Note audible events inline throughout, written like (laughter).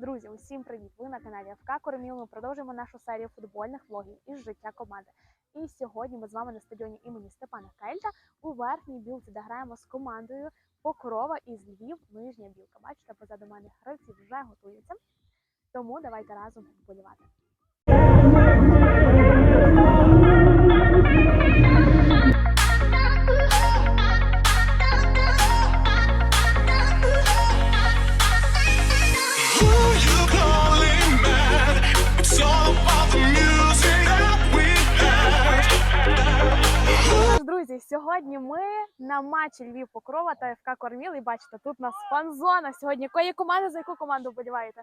Друзі, усім привіт! Ви на каналі ФК Корміл. Ми продовжуємо нашу серію футбольних влогів із життя команди. І сьогодні ми з вами на стадіоні імені Степана Кельта у верхній білці, де граємо з командою Покрова із Львів, Нижня Білка. Бачите, позаду мене гравці вже готуються. Тому давайте разом вболівати. Сьогодні ми на матчі Львів Покрова та ФК Корміл. І бачите, тут у нас фан-зона. Сьогодні якої команди за яку команду вболіваєте?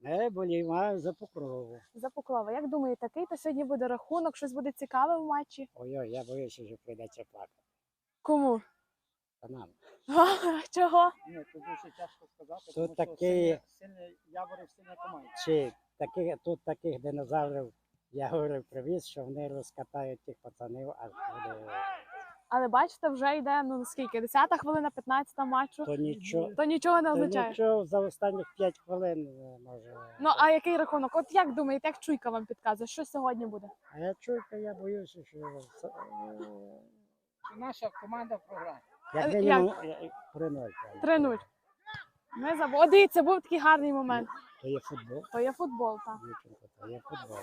Не боліваю за покрову. За Покрова. Як думаєте, який то сьогодні буде рахунок? Щось буде цікаве в матчі? Ой-ой, я боюся, що прийдеться плакати. Кому? Та нам. (laughs) Чого? Ні, тут дуже тяжко сказати, Тут тому що такий- сильні, сильні явори в сильній. Чи таких, тут таких динозаврів я говорив привіз, що вони розкатають тих пацанів, аж буде. Але бачите, вже йде ну скільки? 10 хвилина, 15 матчу. То нічого. То нічого не То означає. нічого за останніх 5 хвилин е, може. Ну а який рахунок? От як думаєте, як чуйка вам підказує, що сьогодні буде? А я чую, я боюся, що е, наша команда програє? як Е, мінімум е, при ноль. 3-0. Ми забули. О, дивіться, був такий гарний момент. То є футбол. То є футбол, так. То є футбол.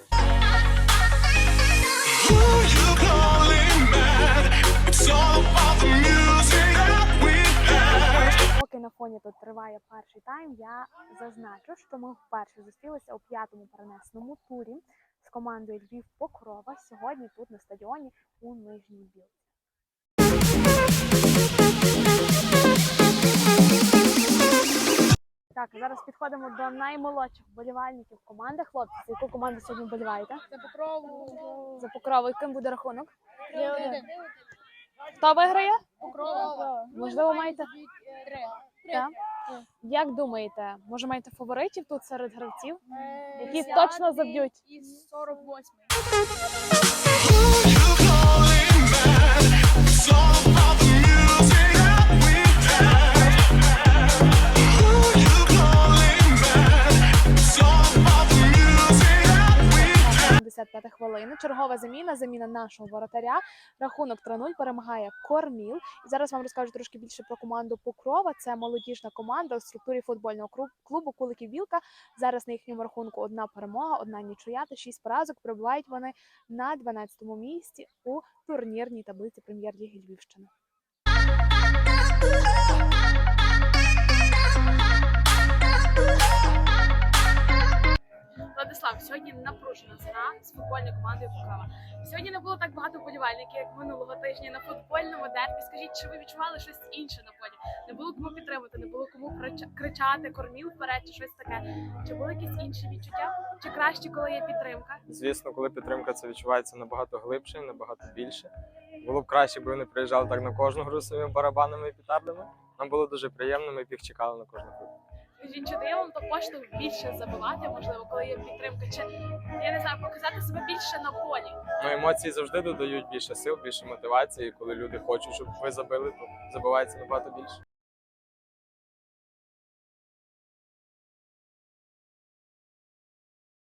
Поки на фоні тут триває перший тайм, я зазначу, що ми вперше зустрілися у п'ятому перенесному турі з командою Львів Покрова сьогодні тут на стадіоні у Нижній Білці. Так, зараз підходимо до наймолодших вболівальників команди. Хлопці, за яку команду сьогодні вболіваєте? За покрову. За Покрову. Яким буде рахунок? Хто виграє? Покрова. Можливо, маєте? Три. Так? Як думаєте, може маєте фаворитів тут серед гравців? Які точно заб'ють? І 48. Хвилини. Чергова заміна, заміна нашого воротаря. Рахунок 3-0 перемагає Корміл. І зараз вам розкажу трошки більше про команду Покрова. Це молодіжна команда у структурі футбольного клубу Куликів Вілка. Зараз на їхньому рахунку одна перемога, одна нічия та шість поразок. Прибувають вони на 12-му місці у турнірній таблиці прем'єр-ліги Львівщини. Футбольною командою Покрова. Сьогодні не було так багато вболівальників, як минулого тижня на футбольному дербі. Скажіть, чи ви відчували щось інше на полі? Не було кому підтримати, не було кому кричати, корміл вперед чи щось таке. Чи були якісь інші відчуття? Чи краще, коли є підтримка? Звісно, коли підтримка це відчувається набагато глибше, набагато більше. Було б краще, б вони приїжджали так на кожну гру своїми барабанами і петардами. Нам було дуже приємно, ми їх чекали на кожну гру. Дає вам то поштовх більше забивати, можливо, коли є підтримка, чи я не знаю, показати себе більше на полі? Ну, емоції завжди додають більше сил, більше мотивації. Коли люди хочуть, щоб ви забили, то забивається набагато більше.